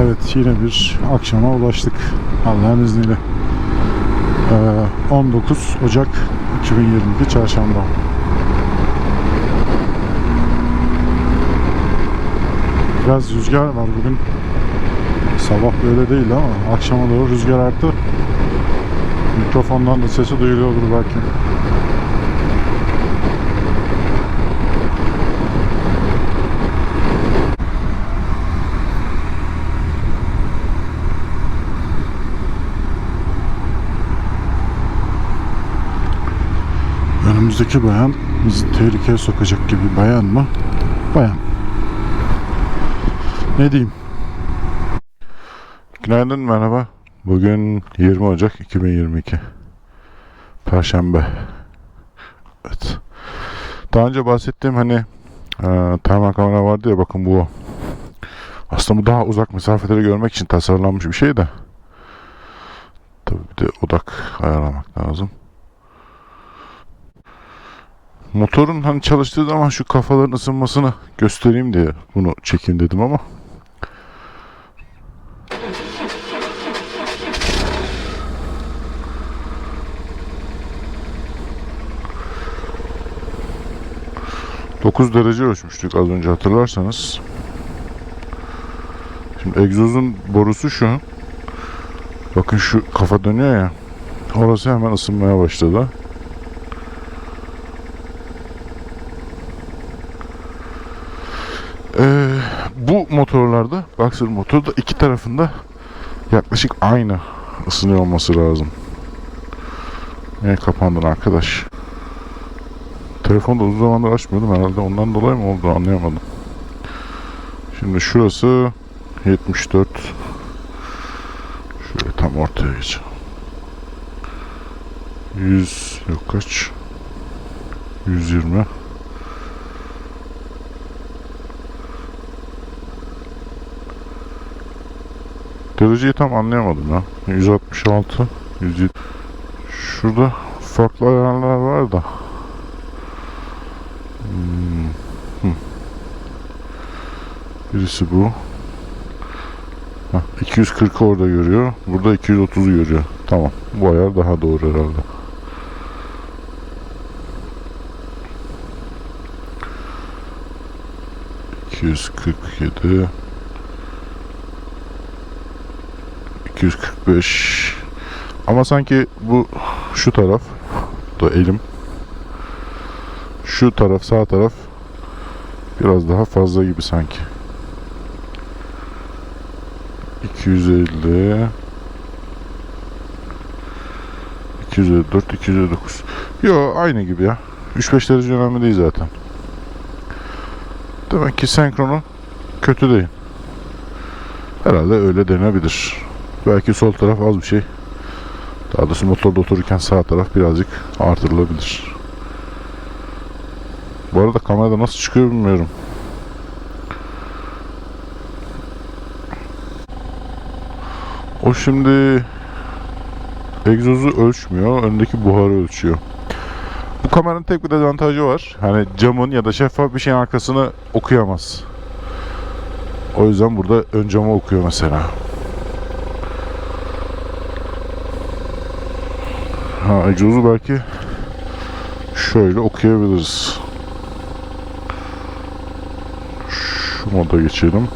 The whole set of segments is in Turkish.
Evet yine bir akşama ulaştık Allah'ın izniyle. Ee, 19 Ocak 2022 Çarşamba. Biraz rüzgar var bugün. Sabah böyle değil ama akşama doğru rüzgar arttı. Mikrofondan da sesi duyuluyordur belki. Önümüzdeki bayan bizi tehlikeye sokacak gibi bayan mı? Bayan. Ne diyeyim? Günaydın merhaba. Bugün 20 Ocak 2022. Perşembe. Evet. Daha önce bahsettiğim hani e, termal kamera vardı ya bakın bu. Aslında bu daha uzak mesafeleri görmek için tasarlanmış bir şey de. Tabii bir de odak ayarlamak lazım. Motorun hani çalıştığı zaman şu kafaların ısınmasını göstereyim diye bunu çekeyim dedim ama ...9 derece ölçmüştük az önce hatırlarsanız. Şimdi egzozun borusu şu. Bakın şu kafa dönüyor ya. Orası hemen ısınmaya başladı. Bu motorlarda Boxer motorda iki tarafında yaklaşık aynı ısınıyor olması lazım. Niye kapandın arkadaş? Telefonu da uzun zamandır açmıyordum herhalde ondan dolayı mı oldu anlayamadım. Şimdi şurası 74 Şöyle tam ortaya geç. 100 yok kaç? 120 Dereceyi tam anlayamadım ya. 166, 107. Şurada farklı ayarlar var da. Hmm, hı. Birisi bu. Hah, 240 orada görüyor. Burada 230'u görüyor. Tamam. Bu ayar daha doğru herhalde. ...247... 245 ama sanki bu şu taraf da elim. Şu taraf sağ taraf biraz daha fazla gibi sanki. 250 254 259 Yo aynı gibi ya. 3-5 derece önemli değil zaten. Demek ki senkronu kötü değil. Herhalde öyle denebilir Belki sol taraf az bir şey. Daha doğrusu motorda otururken sağ taraf birazcık artırılabilir. Bu arada kamerada nasıl çıkıyor bilmiyorum. O şimdi egzozu ölçmüyor. Öndeki buharı ölçüyor. Bu kameranın tek bir dezavantajı var. Hani camın ya da şeffaf bir şeyin arkasını okuyamaz. O yüzden burada ön camı okuyor mesela. Ha egzozu belki şöyle okuyabiliriz. Şu moda geçelim.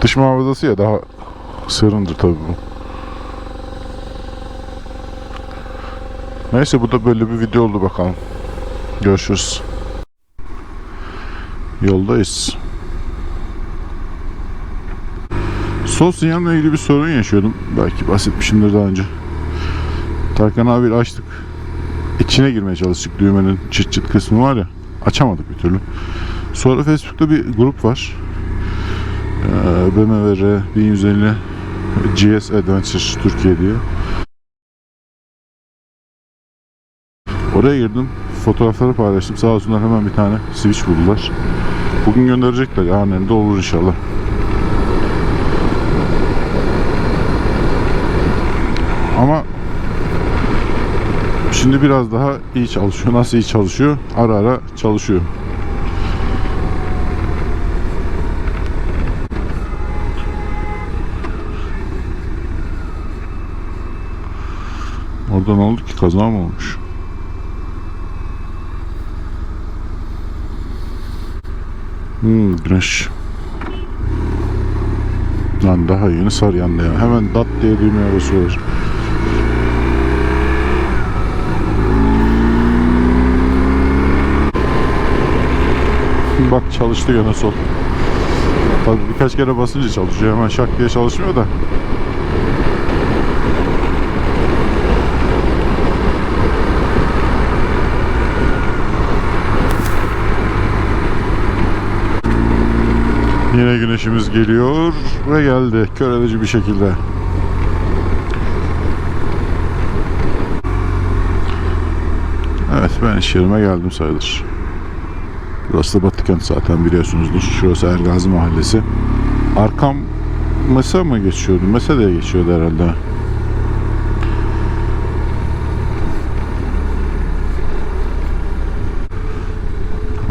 Dış muhafazası ya daha serindir tabii bu. Neyse bu da böyle bir video oldu bakalım. Görüşürüz. Yoldayız. Sol sinyalle ilgili bir sorun yaşıyordum. Belki bahsetmişimdir daha önce. Tarkan abiyle açtık. İçine girmeye çalıştık düğmenin çıt çıt kısmı var ya. Açamadık bir türlü. Sonra Facebook'ta bir grup var. Ee, BMW R 1150 GS Adventure Türkiye diye. Oraya girdim. Fotoğrafları paylaştım. Sağ olsunlar hemen bir tane switch buldular. Bugün gönderecekler. Yarın de olur inşallah. Ama şimdi biraz daha iyi çalışıyor. Nasıl iyi çalışıyor? Ara ara çalışıyor. Orada ne oldu ki? Kaza mı olmuş? Hmm, güneş. Lan daha yeni sar yandı ya. Hemen dat diye düğmeye basıyorlar. Bak çalıştı gene sol. Tabii birkaç kere basınca çalışıyor. Hemen şak diye çalışmıyor da. Yine güneşimiz geliyor ve geldi. Kör edici bir şekilde. Evet ben iş yerime geldim sayılır. Burası da Batıkent zaten biliyorsunuzdur. Şurası Ergazi Mahallesi. Arkam Mesa mı geçiyordu? Mesa diye geçiyordu herhalde.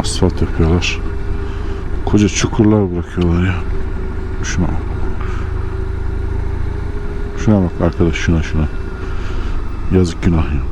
Asfalt yapıyorlar. Koca çukurlar bırakıyorlar ya. Şuna. Şuna bak arkadaş şuna şuna. Yazık günah ya.